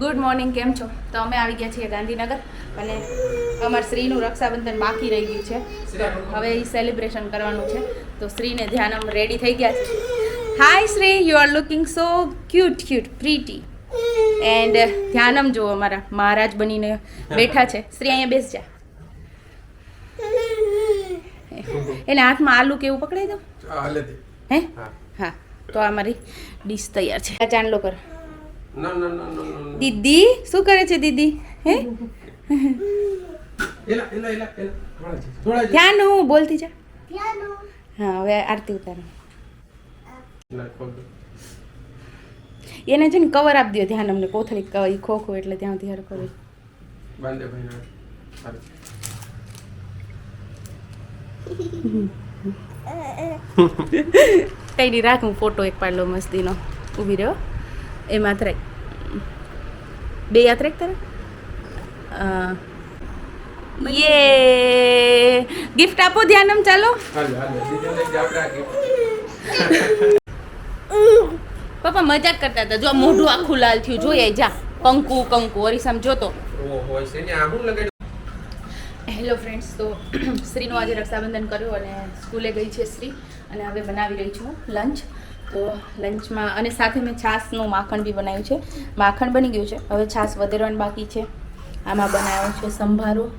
Good morning કેમ છો? તો અમે આવી ગયા છીએ ગાંધીનગર અને અમારા શ્રીનું રક્ષાબંધન બાકી રહી ગયું છે. તો હવે એ સેલિબ્રેશન કરવાનું છે. તો શ્રીને ધ્યાનમ રેડી થઈ ગયા છે. Hi Shri you are looking so cute cute pretty and ધ્યાનમ જો અમારા મહારાજ બનીને બેઠા છે. શ્રી અહીંયા બેસ જા. એને હાથમાં આલુ કેવું પકડાઈ દો? હે હા. તો આ મારી ડીશ તૈયાર છે. ચાંદલો કર. દીદી શું કરે છે દીદી હે? એલા એલા એલા એલા. થોડા છે, થોડા ધ્યાન હું બોલતી જા. હા. હવે આરતી ઉતારો. એને છે ને કવર આપી દો ધ્યાન અમને કોથળી કવર ખોખો એટલે ત્યાં ધ્યાન કરો. બાંધે ભાઈ કઈ નહીં રાખ હું ફોટો એક પાડલો મસ્તીનો. ઊભી રહ્યો માત્ર બે યાત્રા એક તારે યે! ગિફ્ટ આપો ધ્યાનમ ચાલો. પપ્પા મજાક કરતા હતા. જો મોઢું આખું લાલ થયું જોઈએ જા. કંકુ કંકુ અરીસામ જોતો. હેલો ફ્રેન્ડ્સ તો શ્રીનું આજે રક્ષાબંધન કર્યું અને સ્કૂલે ગઈ છે શ્રી. અને હવે બનાવી રહી છું લંચ તો લંચમાં અને સાથે મેં છાશનું માખણ બી બનાવ્યું છે. માખણ બની ગયું છે. હવે છાશ વધેરવાનું બાકી છે. આમાં બનાવ્યો છે સંભારો.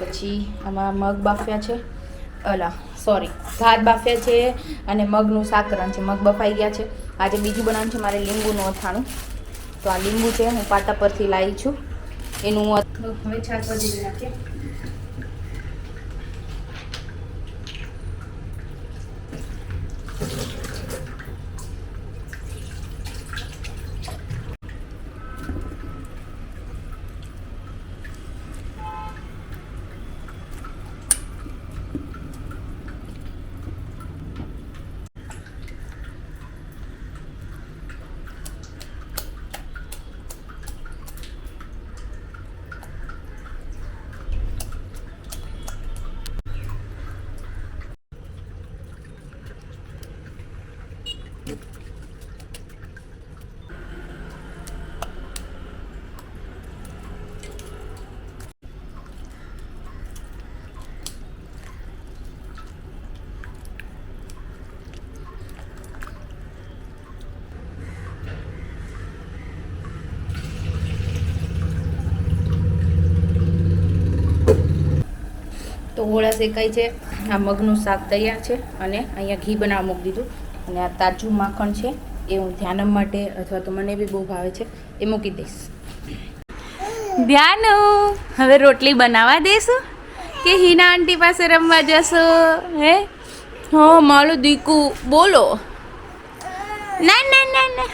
પછી આમાં મગ બાફ્યા છે. અલા સોરી ભાત બાફ્યા છે અને મગનું સાકરણ છે. મગ બફાઈ ગયા છે. આજે બીજું બનાવવાનું છે. મારે લીંબુનું અથાણું. તો આ લીંબુ છે હું પાટા પરથી લાવી છું. એનું હવે છાશ વધી નાખીએ તો હોળા શેકાય છે. આ મગનું શાક તૈયાર છે અને અહીંયા ઘી બનાવવા મૂકી દીધું. અને આ તાજું માખણ છે એ હું ધ્યાનમ માટે અથવા તો મને બી બહુ ભાવે છે એ મૂકી દઈશ. ધ્યાન હવે રોટલી બનાવવા દેશું કે હિના આંટી પાસે રમવા જશો, હે? હો, મારું દીકુ, બોલો. ના ના ના ના.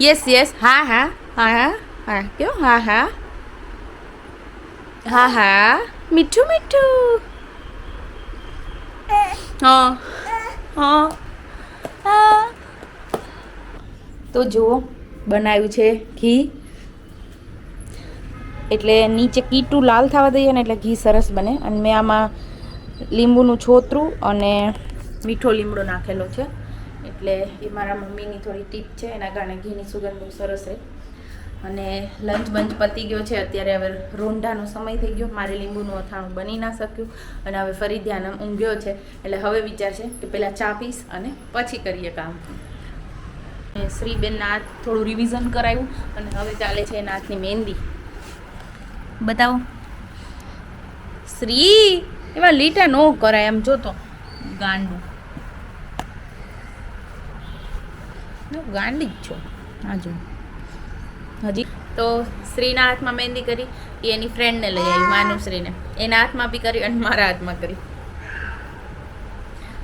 યસ યસ હા હા. હા હા. હા, કેવું? હા હા. હા હા. મીઠું મીઠું. હા હા તો જુઓ, બનાવ્યું છે ઘી. એટલે નીચે કીટું લાલ થવા દઈએ ને એટલે ઘી સરસ બને. અને મેં આમાં લીંબુનું છોતરું અને મીઠો લીમડો નાખેલો છે. એટલે એ મારા મમ્મીની થોડી ટીપ છે, એના કારણે ઘીની સુગંધ બહુ સરસ રહે. અને લંચ બંચ પતી ગયો છે. અત્યારે હવે રોંઢાનો સમય થઈ ગયો. મારે લીંબુનું અથાણું બની ના શક્યું અને હવે ફરી ધ્યાન ઊંઘ્યો છે. એટલે હવે વિચાર છે કે પહેલાં ચા પીશ અને પછી કરીએ કામ. અને શ્રીબેનના હાથ થોડું રિવિઝન કરાવ્યું અને હવે ચાલે છે એના હાથની મહેંદી. બતાવો. શ્રી, એવા લીટા નો કરાય એમ જોતો. ગાંડું. ગાંડી જ છો. હા જો. હજી. તો શ્રીના હાથમાં મહેંદી કરી એ એની ફ્રેન્ડને લઈ આવી માનુશ્રીને એના હાથમાં બી કરી અને મારા હાથમાં કરી.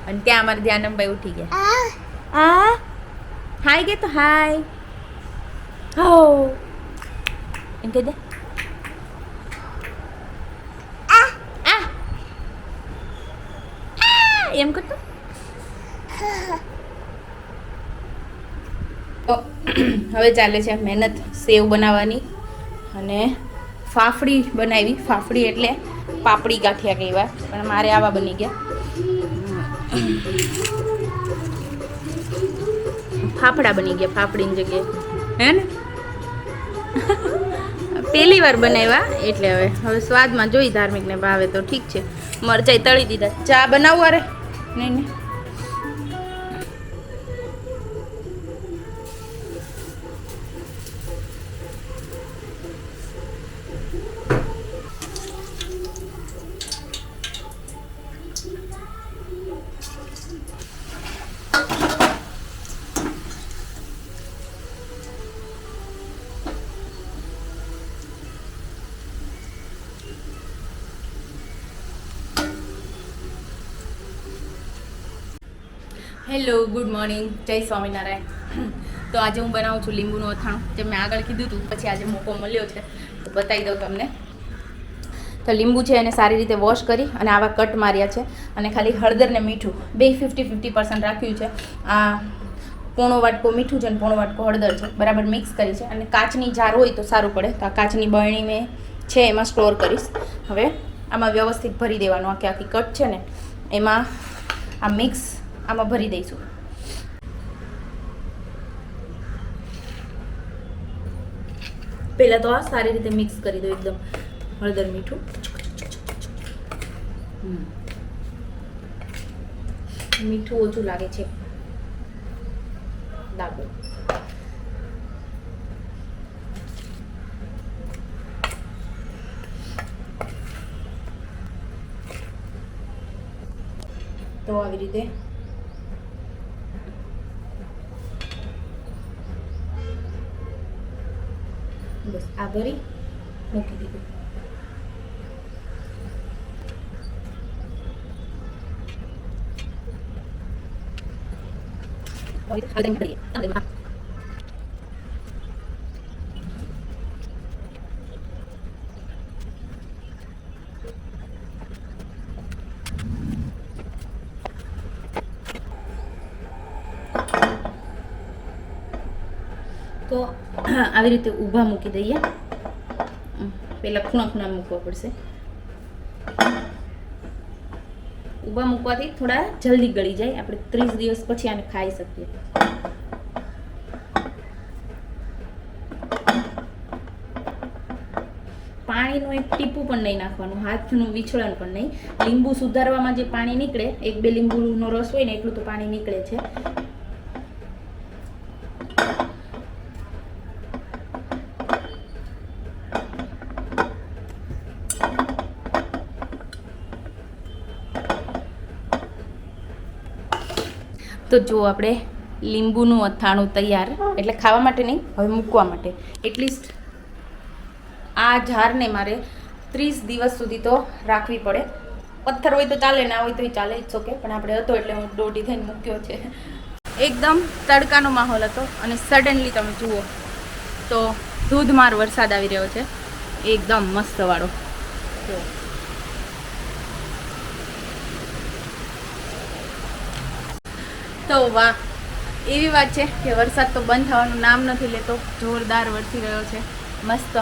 અને ત્યાં અમારે ધ્યાનમભાઈ ઉઠી ગયા. આ? હાય કે તો હાય હો. એમ કહી દે. એમ કરતો તો હવે ચાલે છે મહેનત સેવ બનાવવાની અને ફાફડી બનાવી, ફાફડી એટલે પાપડી ગાંઠિયા કહેવાય પણ મારે આવા બની ગયા. ફાફડા બની ગયા, ફાફડીની જગ્યાએ. હે ને? પહેલી વાર બનાવ્યા, એટલે હવે હવે સ્વાદમાં જોઈ ધાર્મિકને ભાવે તો ઠીક છે. મરચાઈ તળી દીધા. ચા બનાવું અરે નહીં નહીં. હેલો ગુડ મોર્નિંગ જય સ્વામિનારાયણ. તો આજે હું બનાવું છું લીંબુનું અથાણું, જે મેં આગળ કીધું હતું, પછી આજે મોકો મળ્યો છે, તો બતાવી દઉં તમને. તો લીંબુ છે એને સારી રીતે વોશ કરી અને આવા કટ માર્યા છે અને ખાલી હળદર ને મીઠું, બે ફિફ્ટી ફિફ્ટી પર્સન્ટ રાખ્યું છે. આ પોણો વાટકો મીઠું છે અને પોણો વાટકો હળદર છે, બરાબર મિક્સ કરી છે. અને કાચની જાર હોય તો સારું પડે, તો આ કાચની બરણી મેં છે એમાં સ્ટોર કરીશ. હવે આમાં વ્યવસ્થિત ભરી દેવાનું, આખી આખી કટ છે ને, એમાં આ મિક્સ આમાં ભરી દઈશું. પહેલાં તો આ સારી રીતે મિક્સ કરી દો એકદમ હળદર મીઠું. મીઠું ઓછું લાગે છે. લાગુ તો આવી રીતે બસ આ ભરી મૂકી દીધું હવે આ બધા ભરીએ. આ બધા. તો આવી રીતે ઊભા મૂકી દઈએ. પહેલાં ખૂણા ખૂણા મૂકવા પડશે. ઊભા મૂકવાથી થોડા જલ્દી ગળી જાય. આપણે ત્રીસ દિવસ પછી આને ખાઈ શકીએ. પાણીનું એક ટીપું પણ નહીં નાખવાનું, હાથનું વિછળન પણ નહીં. લીંબુ સુધારવામાં જે પાણી નીકળે, એક બે લીંબુનો રસ હોય ને એટલું તો પાણી નીકળે છે. તો જો આપણે લીંબુનું અથાણું તૈયાર, એટલે ખાવા માટે નહીં, હવે મૂકવા માટે. એટલીસ્ટ આ જારને મારે ત્રીસ દિવસ સુધી તો રાખવી પડે. પથ્થર હોય તો ચાલે, ના હોય તો ચાલે જ ઓકે પણ આપણે હતો એટલે હું દોઢી થઈને મૂક્યો છે. એકદમ તડકાનો માહોલ હતો અને સડનલી તમે જુઓ તો ધોધમાર વરસાદ આવી રહ્યો છે. એકદમ મસ્ત વાળો જો. તો વાહ એવી વાત છે કે વરસાદ તો બંધ થવાનું નામ નથી લેતો, જોરદાર વરસી રહ્યો છે, મસ્ત.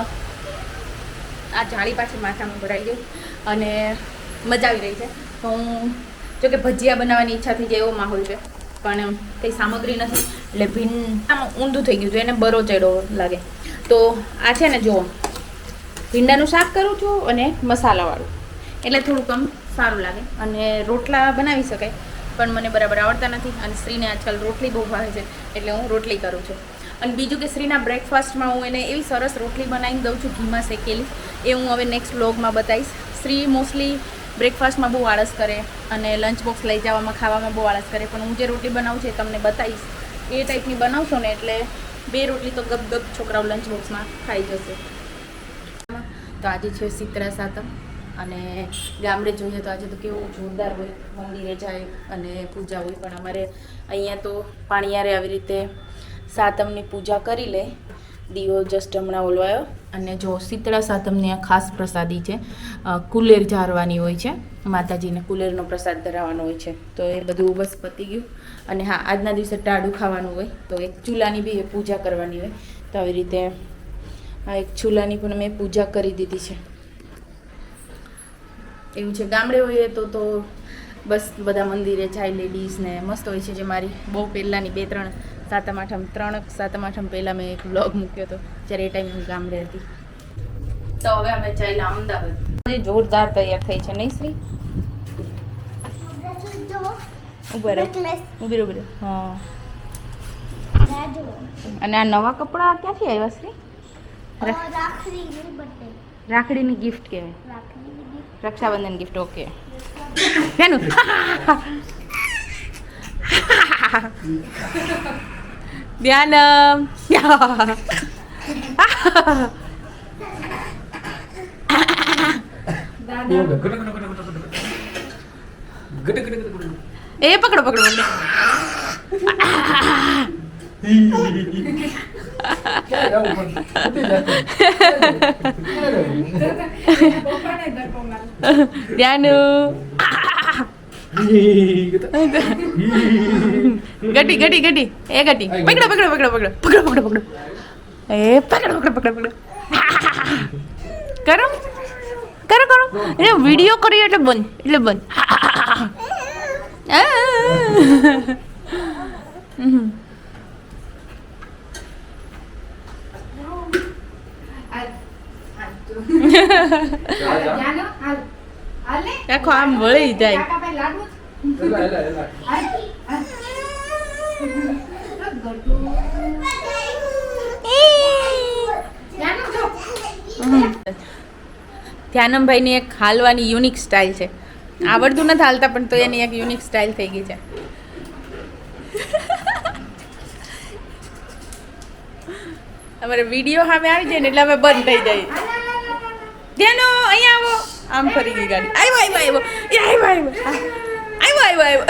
આ જાળી પાછી માથામાં ભરાઈ ગઈ અને મજા આવી રહી છે. તો હું જો કે ભજીયા બનાવવાની ઈચ્છા થઈ જાય એવો માહોલ છે, પણ કંઈ સામગ્રી નથી, એટલે ભીંડામાં ઊંધું થઈ ગયું છે, એને બરો ચડ્યો લાગે. તો આ છે ને, જુઓ. ભીંડાનું શાક કરું છું અને મસાલાવાળું. એટલે થોડુંક આમ સારું લાગે અને રોટલા બનાવી શકાય. પણ મને બરાબર આવડતા નથી અને શ્રીને આજકાલ રોટલી બહુ ભાવે છે, એટલે હું રોટલી કરું છું. અને બીજું કે શ્રીના બ્રેકફાસ્ટમાં હું એને એવી સરસ રોટલી બનાવીને દઉં છું, ઘીમાં શેકેલી. એ હું હવે નેક્સ્ટ વ્લોગમાં બતાવીશ. શ્રી મોસ્ટલી બ્રેકફાસ્ટમાં બહુ આળસ કરે અને લંચ બોક્સ લઈ જવામાં ખાવામાં બહુ આળસ કરે. પણ હું જે રોટલી બનાવું છું એ તમને બતાવીશ. એ ટાઈપની બનાવશો ને એટલે બે રોટલી તો ગપ ગપ છોકરાઓ લંચ બોક્સમાં ખાઈ જશે. તો આજે છે સિત્રા સાતમ. અને ગામડે જોઈએ તો આજે તો કેવું જોરદાર હોય, મંદિરે જાય અને પૂજા હોય, પણ અમારે અહીંયા તો પાણીયારે આવી રીતે સાતમની પૂજા કરી લે. દીવો જસ્ટ હમણાં ઓલવાયો અને જો શીતળા સાતમની આ ખાસ પ્રસાદી છે કુલેર ઝારવાની હોય છે, માતાજીને કુલેરનો પ્રસાદ ધરાવવાનો હોય છે, તો એ બધું બસ પતી ગયું. અને હા, આજના દિવસે ટાળું ખાવાનું હોય, તો એક ચૂલાની બી પૂજા કરવાની હોય, તો આવી રીતે આ એક ચૂલાની પણ મેં પૂજા કરી દીધી છે. એવું છે ગામડે હોઈએ તો તો બસ બધા મંદિરે જાય લેડીઝ ને મસ્ત હોય છે જે મારી બહુ પહેલાંની બે ત્રણ સાતમ આઠમ ત્રણ સાતમ આઠમ પહેલાં મેં એક બ્લોગ મૂક્યો હતો જ્યારે એ ટાઈમ હું ગામડે હતી. તો હવે અમે ચાલ્યા અમદાવાદ. જોરદાર તૈયાર થઈ છે નહીં શ્રી? ઊભા રહે. ઊભી ઊભી હા. અને આ નવા કપડાં ક્યાંથી આવ્યા શ્રી? રાખડીની ગિફ્ટ કહેવાય. രക്ഷാബന്ധൻ ഗിഫ്റ്റ് ഓക്കെ ഞാനു. ധ്യാനം. ഏ പക്കട പക്കട. ધ્યાન ગટી ગટી ગટી એ ગટી પકડો પકડો પકડો પકડો પકડો પકડો પકડો એ પકડો પકડો પકડો પકડો કરો કરો કરો એટલે વીડિયો કર્યો એટલે બંધ એટલે બંધ હમ. આખો આમ વળી જાય. ધ્યાનમભાઈની એક હાલવાની યુનિક સ્ટાઇલ છે. આવડતું નથી હાલતા પણ તો એની એક યુનિક સ્ટાઇલ થઈ ગઈ છે. અમારે વીડિયો સામે આવી જાય ને એટલે અમે બંધ થઈ જાય. ધ્યાનો અહીંયા આવો. આમ ફરી ગઈ ગાડી. આવ્યો આવ્યો આવ્યો એ આવ્યો આવ્યો આવ્યો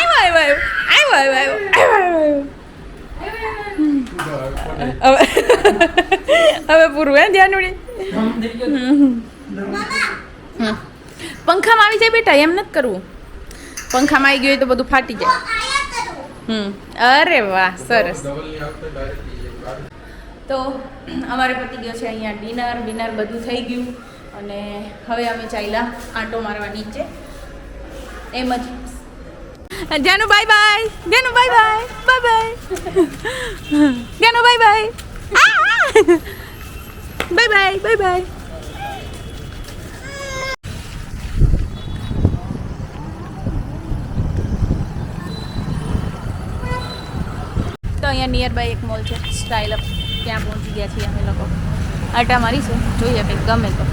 આવ્યો આવ્યો આવ્યો આવ્યો આવ્યો હવે પૂરું હે ધ્યાન ઉડી? પંખામાં આવી જાય બેટા એમ નથી કરવું. પંખામાં આવી ગયું હોય તો બધું ફાટી જાય. હમ. અરે વાહ સરસ ડબલની આવતો ડાયરેક્ટ તો અમારે પતી ગયો છે અહીંયા ડિનર બિનર બધું થઈ ગયું અને હવે અમે ચાલ્યા આંટો મારવા નીચે. એમ જ. જાનુ બાય બાય જાનુ bye bye bye bye Janu bye bye bye bye bye bye તો અહીંયા નિયર બાય એક મોલ છે સ્ટાઇલ અપ ત્યાં પહોંચી ગયા છીએ અમે લોકો. આટા મારીશું. જોઈએ કંઈક ગમે તો.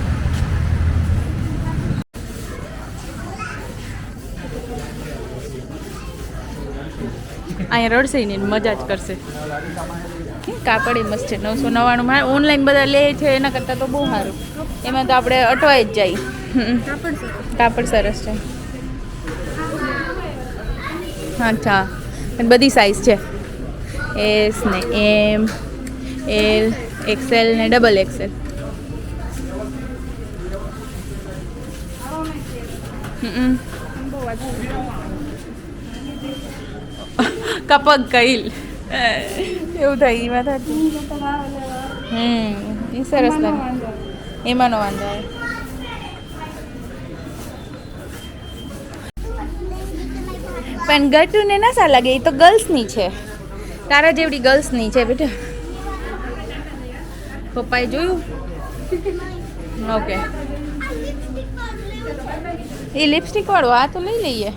અહીંયા રડશે નહીં મજા જ કરશે. કાપડ એ મસ્ત છે, નવસો નવ્વાણું માં. ઓનલાઈન બધા લે છે, એના કરતાં તો બહુ સારું. એમાં તો આપણે અટવાઈ જ જાય. કાપડ સરસ છે. અચ્છા બધી સાઈઝ છે. એસ ને એમ એલ એક્સેલ ને ડબલ એક્સેલ કપક કઈલ એવું થાય એમાં થતું હમ એ સરસ લાગે. એમાંનો વાંધો આવે. પણ ગટુને ના સા લાગે એ તો ગર્લ્સની છે. તારા જેવડી ગર્લ્સની છે બેટા. પપ્પાએ જોયું? ઓકે. એ લિપસ્ટિક વાળું આ તો લઈ લઈએ.